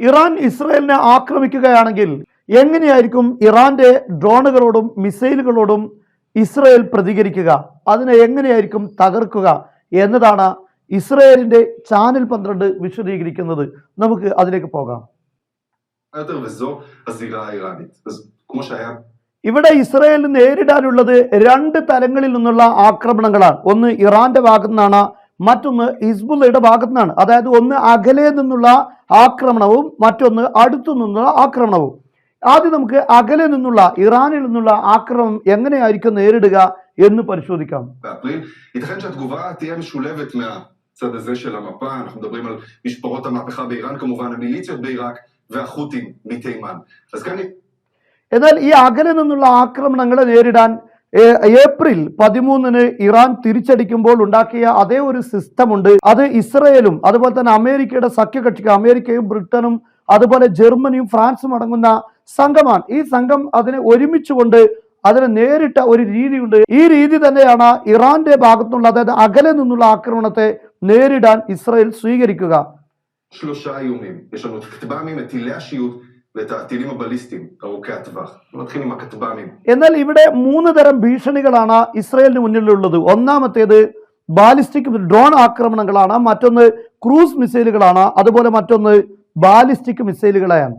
Iran ഇസ്രയേലിനെ ആക്രമിക്കുകയാണെങ്കിൽ എങ്ങനെയായിരിക്കും ഇറാന്റെ ഡ്രോണുകളോടും മിസൈലുകളോടും ഇസ്രയേൽ പ്രതികരിക്കുക? അതിനെ എങ്ങനെയായിരിക്കും തകർക്കുക എന്നതാണ് ഇസ്രയേലിന്റെ ചാനൽ പന്ത്രണ്ട് വിശദീകരിക്കുന്നത്. നമുക്ക് അതിലേക്ക് പോകാം. ഇവിടെ ഇസ്രയേൽ നേരിടാനുള്ളത് രണ്ട് തലങ്ങളിൽ നിന്നുള്ള ആക്രമണങ്ങളാണ്. ഒന്ന് ഇറാന്റെ ഭാഗത്തു നിന്നാണ് മറ്റൊന്ന് ഹിസ്ബുള്ളയുടെ ഭാഗത്തു നിന്നാണ് അതായത് ഒന്ന് അകലെ നിന്നുള്ള ആക്രമണവും മറ്റൊന്ന് അടുത്തു നിന്നുള്ള ആക്രമണവും ആദ്യം നമുക്ക് അകലെ നിന്നുള്ള ഇറാനിൽ നിന്നുള്ള ആക്രമണം എങ്ങനെയായിരിക്കും നേരിടുക എന്ന് പരിശോധിക്കാം באפריל, ייתכן שהתגובה תהיה משולבת מהצד הזה של המפה, אנחנו מדברים על משפרות המהפכה באיראן כמובן, המיליציות בעיראק והחות'ים מתימן. אז כאן എന്നാൽ ഈ അകലെ നിന്നുള്ള ആക്രമണങ്ങളെ നേരിടാൻ ഏ- ഏപ്രിൽ പതിമൂന്നിന് ഇറാൻ തിരിച്ചടിക്കുമ്പോൾ ഉണ്ടാക്കിയ അതേ ഒരു സിസ്റ്റമുണ്ട്. അത് ഇസ്രയേലും അതുപോലെ തന്നെ അമേരിക്കയുടെ സഖ്യകക്ഷിക്ക് അമേരിക്കയും ബ്രിട്ടനും അതുപോലെ ജർമ്മനിയും ഫ്രാൻസും അടങ്ങുന്ന സംഘമാണ്. ഈ സംഘം അതിനെ ഒരുമിച്ചുകൊണ്ട് അതിനെ നേരിട്ട ഒരു രീതിയുണ്ട്. ഈ രീതി തന്നെയാണ് ഇറാന്റെ ഭാഗത്തുനിന്നുള്ള അതായത് അകലെ നിന്നുള്ള ആക്രമണത്തെ നേരിടാൻ ഇസ്രയേൽ സ്വീകരിക്കുക. שלושה איומים. יש לנו את הכטב"מים, את טילי השיוט ואת הטילים הבליסטיים ארוכי הטווח. נתחיל עם הכטב"מים. എന്നാൽ ഇവിടെ മൂന്ന് തരം ഭീഷണികളാണ് ഇസ്രയേലിന് മുന്നിലുള്ളത് ഒന്നാമത്തേത് ബാലിസ്റ്റിക് ഡ്രോൺ ആക്രമണങ്ങളാണ് മറ്റൊന്ന് ക്രൂസ് മിസൈലുകളാണ് അതുപോലെ മറ്റൊന്ന് ബാലിസ്റ്റിക് മിസൈലുകളെയാണ്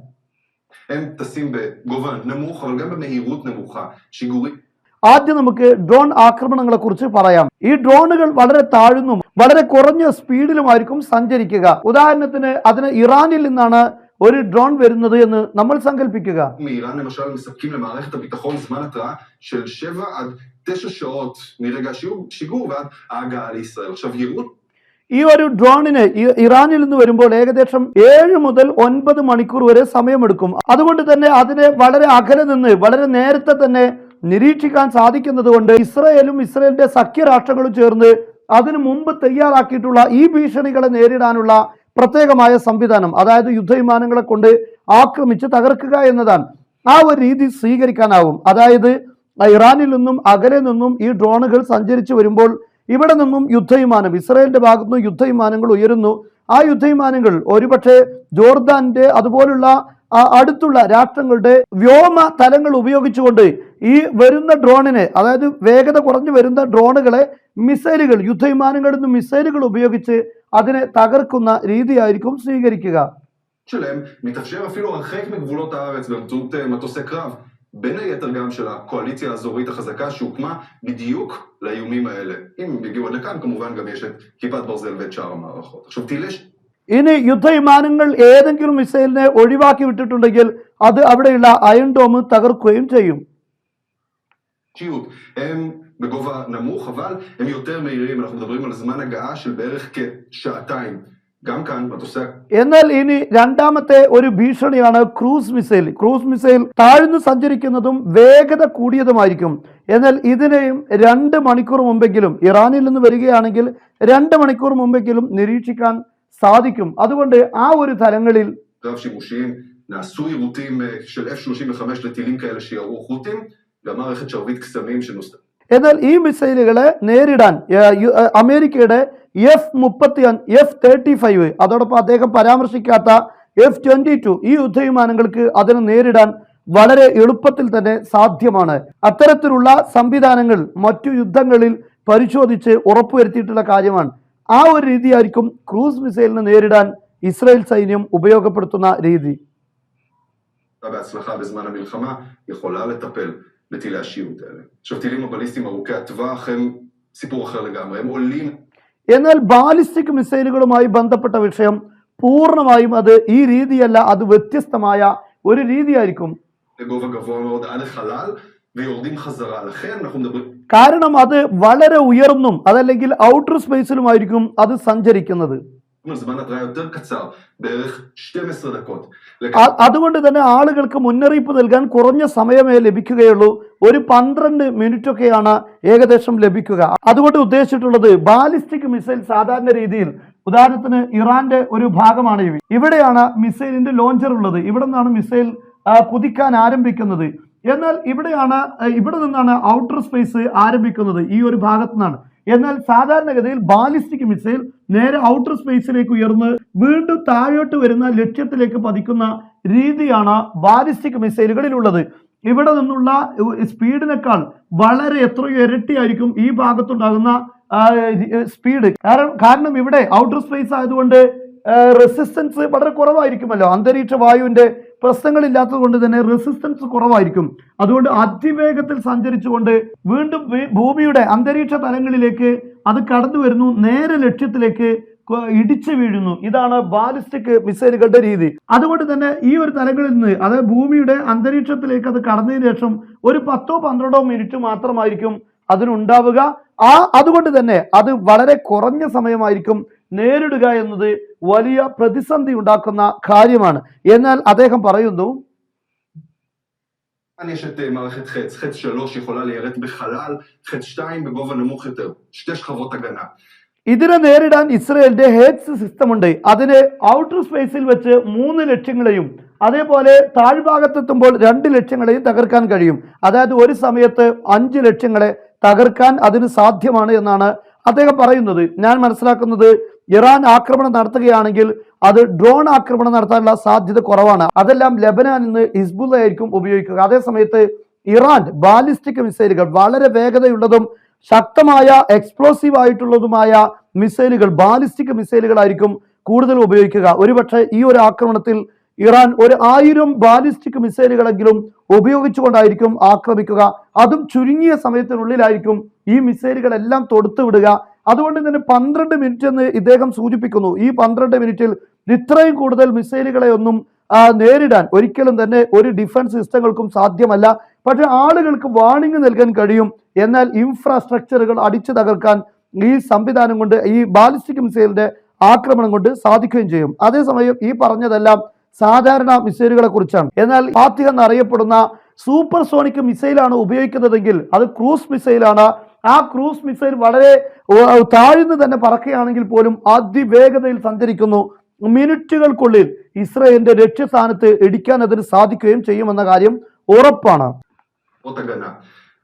הם טסים בגובה נמוך, אבל גם במהירות נמוכה. שיגורים ആദ്യം നമുക്ക് ഡ്രോൺ ആക്രമണങ്ങളെ കുറിച്ച് പറയാം ഈ ഡ്രോണുകൾ വളരെ താഴ്ന്നും വളരെ കുറഞ്ഞ സ്പീഡിലുമായിരിക്കും സഞ്ചരിക്കുക ഉദാഹരണത്തിന് അതിന് ഇറാനിൽ നിന്നാണ് ഒരു ഡ്രോൺ വരുന്നത് എന്ന് നമ്മൾ സങ്കല്പിക്കുക ഈ ഒരു ഡ്രോണിന് ഇറാനിൽ നിന്ന് വരുമ്പോൾ ഏകദേശം ഏഴ് മുതൽ ഒൻപത് മണിക്കൂർ വരെ സമയമെടുക്കും. അതുകൊണ്ട് തന്നെ അതിനെ വളരെ അകലെ നിന്ന് വളരെ നേരത്തെ തന്നെ നിരീക്ഷിക്കാൻ സാധിക്കുന്നത് കൊണ്ട് ഇസ്രയേലും ഇസ്രയേലിന്റെ സഖ്യരാഷ്ട്രങ്ങളും ചേർന്ന് അതിനു മുമ്പ് തയ്യാറാക്കിയിട്ടുള്ള ഈ ഭീഷണികളെ നേരിടാനുള്ള പ്രത്യേകമായ സംവിധാനം അതായത് യുദ്ധവിമാനങ്ങളെ കൊണ്ട് ആക്രമിച്ച് തകർക്കുക എന്നതാണ്. ആ ഒരു രീതി സ്വീകരിക്കാനാവും. അതായത് ഇറാനിൽ നിന്നും അകലെ നിന്നും ഈ ഡ്രോണുകൾ സഞ്ചരിച്ചു വരുമ്പോൾ ഇവിടെ നിന്നും യുദ്ധവിമാനം ഇസ്രായേലിന്റെ ഭാഗത്തു നിന്ന് യുദ്ധവിമാനങ്ങൾ ഉയരുന്നു. ആ യുദ്ധവിമാനങ്ങൾ ഒരുപക്ഷെ ജോർദാന്റെ അതുപോലുള്ള അടുത്തുള്ള രാഷ്ട്രങ്ങളുടെ വ്യോമ തലങ്ങൾ ഉപയോഗിച്ചുകൊണ്ട് ഈ വരുന്ന ഡ്രോണിനെ അതായത് വേഗത കുറഞ്ഞു വരുന്ന ഡ്രോണുകളെ മിസൈലുകൾ യുദ്ധവിമാനങ്ങളിൽ നിന്ന് മിസൈലുകൾ ഉപയോഗിച്ച് അതിനെ തകർക്കുന്ന രീതിയായിരിക്കും സ്വീകരിക്കുക שלהם מתאפשר אפילו הרחק מגבולות הארץ באמצעות מטוסי קרב, בין היתר גם של הקואליציה האזורית החזקה שהוקמה בדיוק לאיומים האלה. אם יגיעו עד לכאן, כמובן גם יש את כיפת ברזל ואת שאר המערכות. עכשיו תילש... ഇനി യുദ്ധവിമാനങ്ങൾ ഏതെങ്കിലും മിസൈലിനെ ഒഴിവാക്കി വിട്ടിട്ടുണ്ടെങ്കിൽ അത് അവിടെയുള്ള അയൺ ഡോം തകർക്കുകയും ചെയ്യും בגובה נמוך, אבל הם יותר מהירים, אנחנו מדברים על זמן הגעה של בערך כשעתיים. גם כאן, מטוסי എന്നാൽ ഇനി രണ്ടാമത്തെ ഒരു ഭീഷണിയാണ് ക്രൂസ് മിസൈൽ ക്രൂസ് മിസൈൽ താഴ്ന്നു സഞ്ചരിക്കുന്നതും വേഗത കൂടിയതുമായിരിക്കും എന്നാൽ ഇതിനെയും രണ്ട് മണിക്കൂർ മുമ്പെങ്കിലും ഇറാനിൽ നിന്ന് വരികയാണെങ്കിൽ രണ്ട് മണിക്കൂർ മുമ്പെങ്കിലും നിരീക്ഷിക്കാൻ സാധിക്കും അതുകൊണ്ട് ആ ഒരു തലങ്ങളിൽ רב שימושיים, נעשו יירוטים אה, של F-35 לטילים כאלה שירו חות'ים, גם מערכת שרביט קסמים שנוסדה. എന്നാൽ ഈ മിസൈലുകളെ നേരിടാൻ അമേരിക്കയുടെ എഫ് മുപ്പത്തി എഫ് തേർട്ടി ഫൈവ് അതോടൊപ്പം അദ്ദേഹം പരാമർശിക്കാത്ത എഫ് ട്വന്റി ടു ഈ യുദ്ധവിമാനങ്ങൾക്ക് അതിനെ നേരിടാൻ വളരെ എളുപ്പത്തിൽ തന്നെ സാധ്യമാണ്. അത്തരത്തിലുള്ള സംവിധാനങ്ങൾ മറ്റു യുദ്ധങ്ങളിൽ പരിശോധിച്ച് ഉറപ്പുവരുത്തിയിട്ടുള്ള കാര്യമാണ്. ആ ഒരു രീതിയായിരിക്കും ക്രൂസ് മിസൈലിനെ നേരിടാൻ ഇസ്രായേൽ സൈന്യം ഉപയോഗപ്പെടുത്തുന്ന രീതി. בהצלחה בזמן המלחמה, יכולה לטפל בטילי השיוט האלה. עכשיו, טילים הבליסטיים ארוכי הטווח הם סיפור אחר לגמרי, הם עולים എന്നാൽ ബാലിസ്റ്റിക് മിസൈലുകളുമായി ബന്ധപ്പെട്ട വിഷയം പൂർണ്ണമായും അത് ഈ രീതിയല്ല അത് വ്യത്യസ്തമായ ഒരു രീതിയായിരിക്കും לגובה גבוה מאוד עד החלל, ויורדים חזרה. לכן אנחנו מדברים കാരണം അത് വളരെ ഉയർന്നും അതല്ലെങ്കിൽ ഔട്ടർ സ്പേസിലുമായിരിക്കും അത് സഞ്ചരിക്കുന്നത് על זמן התראה יותר קצר, בערך 12 דקות. ആ- അതുകൊണ്ട് തന്നെ ആളുകൾക്ക് മുന്നറിയിപ്പ് നൽകാൻ കുറഞ്ഞ സമയമേ ലഭിക്കുകയുള്ളൂ ഒരു പന്ത്രണ്ട് മിനിറ്റ് ഒക്കെയാണ് ഏകദേശം ലഭിക്കുക അതുകൊണ്ട് ഉദ്ദേശിച്ചിട്ടുള്ളത് ബാലിസ്റ്റിക് മിസൈൽ സാധാരണ രീതിയിൽ ഉദാഹരണത്തിന് ഇറാന്റെ ഒരു ഭാഗമാണ് ഇവ ഇവിടെയാണ് മിസൈലിന്റെ ലോഞ്ചർ ഉള്ളത് ഇവിടെ നിന്നാണ് മിസൈൽ ആ, കുതിക്കാൻ ആരംഭിക്കുന്നത് എന്നാൽ ഇവിടെയാണ് ആ, ഇവിടെ നിന്നാണ് ഔട്ടർ സ്പേസ് ആരംഭിക്കുന്നത് ഈ ഒരു ഭാഗത്തു നിന്നാണ് എന്നാൽ സാധാരണഗതിയിൽ ബാലിസ്റ്റിക് മിസൈൽ നേരെ ഔട്ടർ സ്പേസിലേക്ക് ഉയർന്ന് വീണ്ടും താഴോട്ട് വരുന്ന ലക്ഷ്യത്തിലേക്ക് പതിക്കുന്ന രീതിയാണ് ബാലിസ്റ്റിക് മിസൈലുകളിലുള്ളത്. ഇവിടെ നിന്നുള്ള സ്പീഡിനേക്കാൾ വളരെ എത്രയോ ഇരട്ടിയായിരിക്കും ഈ ഭാഗത്തുണ്ടാകുന്ന സ്പീഡ്. കാരണം കാരണം ഇവിടെ ഔട്ടർ സ്പേസ് ആയതുകൊണ്ട് റെസിസ്റ്റൻസ് വളരെ കുറവായിരിക്കുമല്ലോ. അന്തരീക്ഷ വായുവിന്റെ പ്രശ്നങ്ങളില്ലാത്തത് കൊണ്ട് തന്നെ റെസിസ്റ്റൻസ് കുറവായിരിക്കും. അതുകൊണ്ട് അതിവേഗത്തിൽ സഞ്ചരിച്ചുകൊണ്ട് വീണ്ടും ഭൂമിയുടെ അന്തരീക്ഷ തലങ്ങളിലേക്ക് അത് കടന്നു വരുന്നു നേരെ ലക്ഷ്യത്തിലേക്ക് ഇടിച്ചു വീഴുന്നു. ഇതാണ് ബാലിസ്റ്റിക് മിസൈലുകളുടെ രീതി. അതുകൊണ്ട് തന്നെ ഈ ഒരു തലങ്ങളിൽ നിന്ന് അതായത് ഭൂമിയുടെ അന്തരീക്ഷത്തിലേക്ക് അത് കടന്നതിന് ശേഷം ഒരു പത്തോ പന്ത്രണ്ടോ മിനിറ്റ് മാത്രമായിരിക്കും അതിനുണ്ടാവുക. ആ അതുകൊണ്ട് തന്നെ അത് വളരെ കുറഞ്ഞ സമയമായിരിക്കും നേരിടുക എന്നത് വലിയ പ്രതിസന്ധി ഉണ്ടാക്കുന്ന കാര്യമാണ് എന്നാൽ അദ്ദേഹം പറയുന്നു כאן יש את אה, מערכת חץ, חץ 3 יכולה ליירט בחלל, חץ 2 בגובה נמוך יותר, שתי שכבות הגנה. ഇതിനെ നേരിടാൻ ഇസ്രയേലിന്റെ ഹേറ്റ്സ് സിസ്റ്റം ഉണ്ട് അതിന് ഔട്ടർ സ്പേസിൽ വെച്ച് മൂന്ന് ലക്ഷ്യങ്ങളെയും അതേപോലെ താഴ്ഭാഗത്തെത്തുമ്പോൾ രണ്ട് ലക്ഷ്യങ്ങളെയും തകർക്കാൻ കഴിയും അതായത് ഒരു സമയത്ത് അഞ്ച് ലക്ഷ്യങ്ങളെ തകർക്കാൻ അതിന് സാധ്യമാണ് എന്നാണ് അദ്ദേഹം പറയുന്നത് ഞാൻ മനസ്സിലാക്കുന്നത് ഇറാൻ ആക്രമണം നടത്തുകയാണെങ്കിൽ അത് ഡ്രോൺ ആക്രമണം നടത്താനുള്ള സാധ്യത കുറവാണ്. അതെല്ലാം ലബനാൻ നിന്ന് ഹിസ്ബുള്ള ആയിരിക്കും ഉപയോഗിക്കുക. അതേസമയത്ത് ഇറാൻ ബാലിസ്റ്റിക് മിസൈലുകൾ വളരെ വേഗതയുള്ളതും ശക്തമായ എക്സ്പ്ലോസീവ് ആയിട്ടുള്ളതുമായ മിസൈലുകൾ ബാലിസ്റ്റിക് മിസൈലുകളായിരിക്കും കൂടുതൽ ഉപയോഗിക്കുക. ഒരുപക്ഷെ ഈ ഒരു ആക്രമണത്തിൽ ഇറാൻ ഒരു ആയിരം ബാലിസ്റ്റിക് മിസൈലുകളെങ്കിലും ഉപയോഗിച്ചുകൊണ്ടായിരിക്കും ആക്രമിക്കുക. അതും ചുരുങ്ങിയ സമയത്തിനുള്ളിലായിരിക്കും ഈ മിസൈലുകളെല്ലാം തൊടുത്തു വിടുക അതുകൊണ്ട് തന്നെ പന്ത്രണ്ട് മിനിറ്റ് എന്ന് ഇദ്ദേഹം സൂചിപ്പിക്കുന്നു. ഈ പന്ത്രണ്ട് മിനിറ്റിൽ ഇത്രയും കൂടുതൽ മിസൈലുകളെ ഒന്നും നേരിടാൻ ഒരിക്കലും തന്നെ ഒരു ഡിഫൻസ് സിസ്റ്റങ്ങൾക്കും സാധ്യമല്ല. പക്ഷെ ആളുകൾക്ക് വാണിംഗ് നൽകാൻ കഴിയും. എന്നാൽ ഇൻഫ്രാസ്ട്രക്ചറുകൾ അടിച്ചു തകർക്കാൻ ഈ സംവിധാനം കൊണ്ട് ഈ ബാലിസ്റ്റിക് മിസൈലിന്റെ ആക്രമണം കൊണ്ട് സാധിക്കുകയും ചെയ്യും. അതേസമയം ഈ പറഞ്ഞതെല്ലാം സാധാരണ മിസൈലുകളെ കുറിച്ചാണ്. എന്നാൽ ഫാത്തിഹ എന്നറിയപ്പെടുന്ന സൂപ്പർ സോണിക് മിസൈലാണ് ഉപയോഗിക്കുന്നതെങ്കിൽ അത് ക്രൂസ് മിസൈലാണ് ആ ക്രൂസ് മിസൈൽ വളരെ ഓ, താഴ്ന്നു തന്നെ പറക്കുകയാണെങ്കിൽ പോലും അതിവേഗതയിൽ സഞ്ചരിക്കുന്നു മിനിറ്റുകൾക്കുള്ളിൽ ഇസ്രയേലിന്റെ ലക്ഷ്യസ്ഥാനത്ത് ഇടിക്കാൻ അതിന് സാധിക്കുകയും ചെയ്യുമെന്ന കാര്യം ഉറപ്പാണ് שכבות הגנה.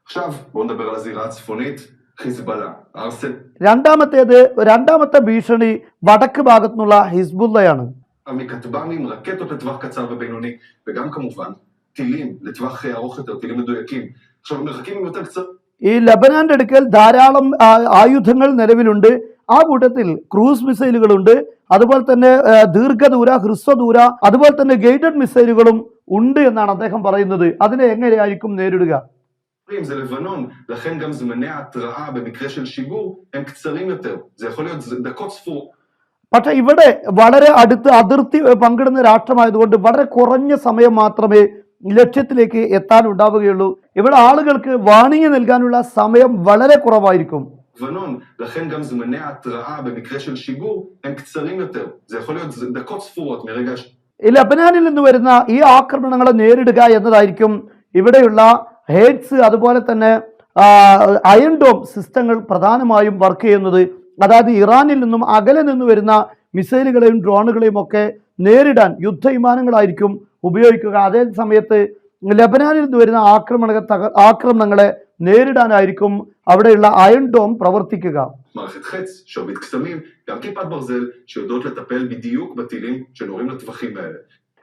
עכשיו בואו נדבר על הזירה הצפונית, חיזבאללה, הארסנל രണ്ടാമത്തേത് രണ്ടാമത്തെ ഭീഷണി വടക്ക് ഭാഗത്തു നിന്നുള്ള ഹിസ്ബുള്ളയാണ് מכטב"מים, רקטות לטווח קצר ובינוני, וגם כמובן טילים לטווח אה, ארוך יותר, טילים מדויקים. עכשיו המרחקים הם יותר קצרים. ഈ ലബനാന്റെ അടുക്കൽ ധാരാളം ആ, ആയുധങ്ങൾ നിലവിലുണ്ട് ആ കൂട്ടത്തിൽ ക്രൂസ് മിസൈലുകളുണ്ട് അതുപോലെ തന്നെ ആ, ദീർഘദൂര ഹ്രസ്വദൂര അതുപോലെ തന്നെ ഗൈഡഡ് മിസൈലുകളും ഉണ്ട് എന്നാണ് അദ്ദേഹം പറയുന്നത് അതിനെ എങ്ങനെയായിരിക്കും നേരിടുക זה לבנון, לכן גם זמני ההתראה במקרה של שיגור הם קצרים יותר. זה יכול להיות דקות ספורות. പക്ഷെ ഇവിടെ വളരെ അടുത്ത് അതിർത്തി പങ്കിടുന്ന രാഷ്ട്രമായതുകൊണ്ട് വളരെ കുറഞ്ഞ സമയം മാത്രമേ ലക്ഷ്യത്തിലേക്ക് എത്താനുണ്ടാവുകയുള്ളൂ ഇവിടെ ആളുകൾക്ക് വാണിംഗ് നൽകാനുള്ള സമയം വളരെ കുറവായിരിക്കും לבנון, לכן גם זמני ההתראה במקרה של שיגור הם קצרים יותר. זה יכול להיות דקות ספורות מרגע הש... ഈ ലബനാനിൽ നിന്ന് വരുന്ന ഈ ആക്രമണങ്ങളെ നേരിടുക എന്നതായിരിക്കും ഇവിടെയുള്ള ഹേറ്റ്സ് അതുപോലെ തന്നെ അയൺ ഡോം സിസ്റ്റങ്ങൾ പ്രധാനമായും വർക്ക് ചെയ്യുന്നത് അതായത് ഇറാനിൽ നിന്നും അകലെ നിന്ന് വരുന്ന മിസൈലുകളെയും ഡ്രോണുകളെയും ഒക്കെ നേരിടാൻ യുദ്ധവിമാനങ്ങളായിരിക്കും ഉപയോഗിക്കുക അതേ സമയത്ത് ലബനാനിൽ നിന്ന് വരുന്ന ആക്രമണ തക- ആക്രമണങ്ങളെ നേരിടാനായിരിക്കും അവിടെയുള്ള അയൺ ഡോം പ്രവർത്തിക്കുക מערכת חץ, שרביט קסמים, גם כיפת ברזל, שיודעות לטפל בדיוק בטילים שנורים לטווחים האלה.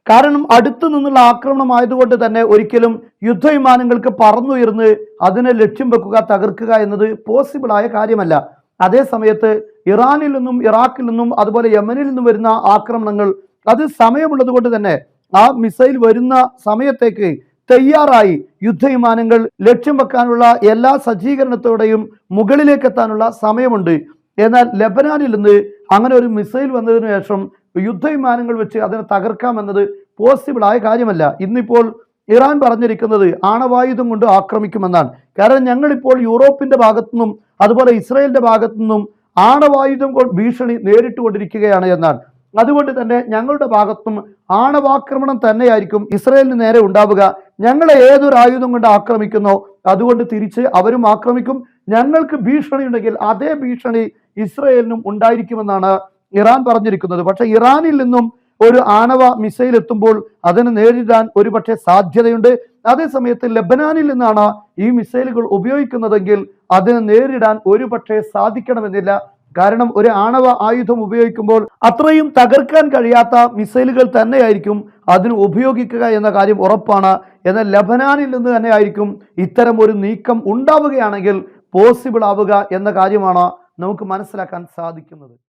കാരണം അടുത്തു നിന്നുള്ള ആക്രമണമായതുകൊണ്ട് തന്നെ ഒരിക്കലും യുദ്ധവിമാനങ്ങൾക്ക് പറന്നുയർന്ന് അതിനെ ലക്ഷ്യം വെക്കുക തകർക്കുക എന്നത് പോസിബിൾ ആയ കാര്യമല്ല അതേ സമയത്ത് ഇറാനിൽ നിന്നും ഇറാഖിൽ നിന്നും അതുപോലെ യമനിൽ നിന്നും വരുന്ന ആക്രമണങ്ങൾ അത് സമയമുള്ളത് കൊണ്ട് തന്നെ ആ മിസൈൽ വരുന്ന സമയത്തേക്ക് തയ്യാറായി യുദ്ധവിമാനങ്ങൾ ലക്ഷ്യം വെക്കാനുള്ള എല്ലാ സജ്ജീകരണത്തോടെയും മുകളിലേക്ക് എത്താനുള്ള സമയമുണ്ട്. എന്നാൽ ലബനാനിൽ നിന്ന് അങ്ങനെ ഒരു മിസൈൽ വന്നതിനു ശേഷം യുദ്ധവിമാനങ്ങൾ വെച്ച് അതിനെ തകർക്കാമെന്നത് പോസിബിൾ ആയ കാര്യമല്ല. ഇന്നിപ്പോൾ ഇറാൻ പറഞ്ഞിരിക്കുന്നത് ആണവായുധം കൊണ്ട് ആക്രമിക്കുമെന്നാണ്. കാരണം ഞങ്ങളിപ്പോൾ യൂറോപ്പിന്റെ ഭാഗത്തുനിന്നും അതുപോലെ ഇസ്രയേലിന്റെ ഭാഗത്തുനിന്നും ആണവായുധം ഭീഷണി നേരിട്ടുകൊണ്ടിരിക്കുകയാണ് എന്നാണ്. അതുകൊണ്ട് തന്നെ ഞങ്ങളുടെ ഭാഗത്തും ആണവാക്രമണം തന്നെയായിരിക്കും ഇസ്രയേലിന് നേരെ ഉണ്ടാവുക. ഞങ്ങളെ ഏതൊരു ആയുധം കൊണ്ട് ആക്രമിക്കുന്നോ അതുകൊണ്ട് തിരിച്ച് അവരും ആക്രമിക്കും. ഞങ്ങൾക്ക് ഭീഷണി ഉണ്ടെങ്കിൽ അതേ ഭീഷണി ഇസ്രയേലിനും ഉണ്ടായിരിക്കുമെന്നാണ് ഇറാൻ പറഞ്ഞിരിക്കുന്നത്. പക്ഷെ ഇറാനിൽ നിന്നും ഒരു ആണവ മിസൈൽ എത്തുമ്പോൾ അതിനെ നേരിടാൻ ഒരുപക്ഷെ സാധ്യതയുണ്ട്. അതേസമയത്ത് ലബനാനിൽ നിന്നാണ് ഈ മിസൈലുകൾ ഉപയോഗിക്കുന്നതെങ്കിൽ അതിനെ നേരിടാൻ ഒരുപക്ഷെ സാധിക്കണമെന്നില്ല. കാരണം ഒരു ആണവ ആയുധം ഉപയോഗിക്കുമ്പോൾ അത്രയും തകർക്കാൻ കഴിയാത്ത മിസൈലുകൾ തന്നെയായിരിക്കും അതിന് ഉപയോഗിക്കുക എന്ന കാര്യം ഉറപ്പാണ്. എന്നാൽ ലബനാനിൽ നിന്ന് തന്നെയായിരിക്കും ഇത്തരം ഒരു നീക്കം ഉണ്ടാവുകയാണെങ്കിൽ പോസിബിൾ ആവുക എന്ന കാര്യമാണ് നമുക്ക് മനസ്സിലാക്കാൻ സാധിക്കുന്നത്.